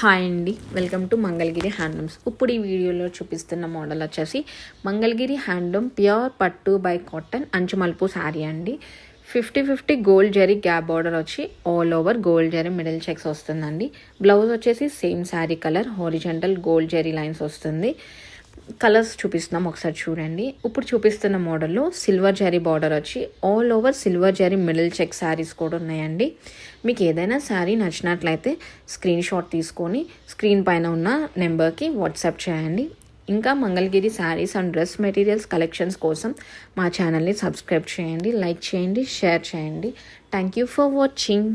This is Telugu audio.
హాయ్ అండి. Welcome to Mangalagiri handlooms. ఇప్పుడు ఈ వీడియోలో చూపిస్తున్న మోడల్ వచ్చేసి మంగళగిరి హ్యాండ్లూమ్ ప్యూర్ పట్టు బై కాటన్ అంచుమల్పు శారీ అండి. Fifty fifty gold zari gap border వచ్చి all over gold zari middle checks వస్తుందండి. బ్లౌజ్ వచ్చేసి same sari colour horizontal gold zari lines వస్తుంది. కలర్స్ చూపిస్తున్నాం ఒకసారి చూడండి. ఇప్పుడు చూపిస్తున్న మోడల్లో సిల్వర్ జరీ బార్డర్ వచ్చి all over silver zari middle check saris కూడా ఉన్నాయండి. మీకు ఏదైనా శారీ నచ్చినట్లయితే స్క్రీన్ షాట్ తీసుకొని స్క్రీన్ పైన ఉన్న నెంబర్కి వాట్సాప్ చేయండి. ఇంకా Mangalagiri saris and dress materials collections కోసం మా ఛానల్ని సబ్స్క్రైబ్ చేయండి లైక్ చేయండి షేర్ చేయండి. Thank you for watching.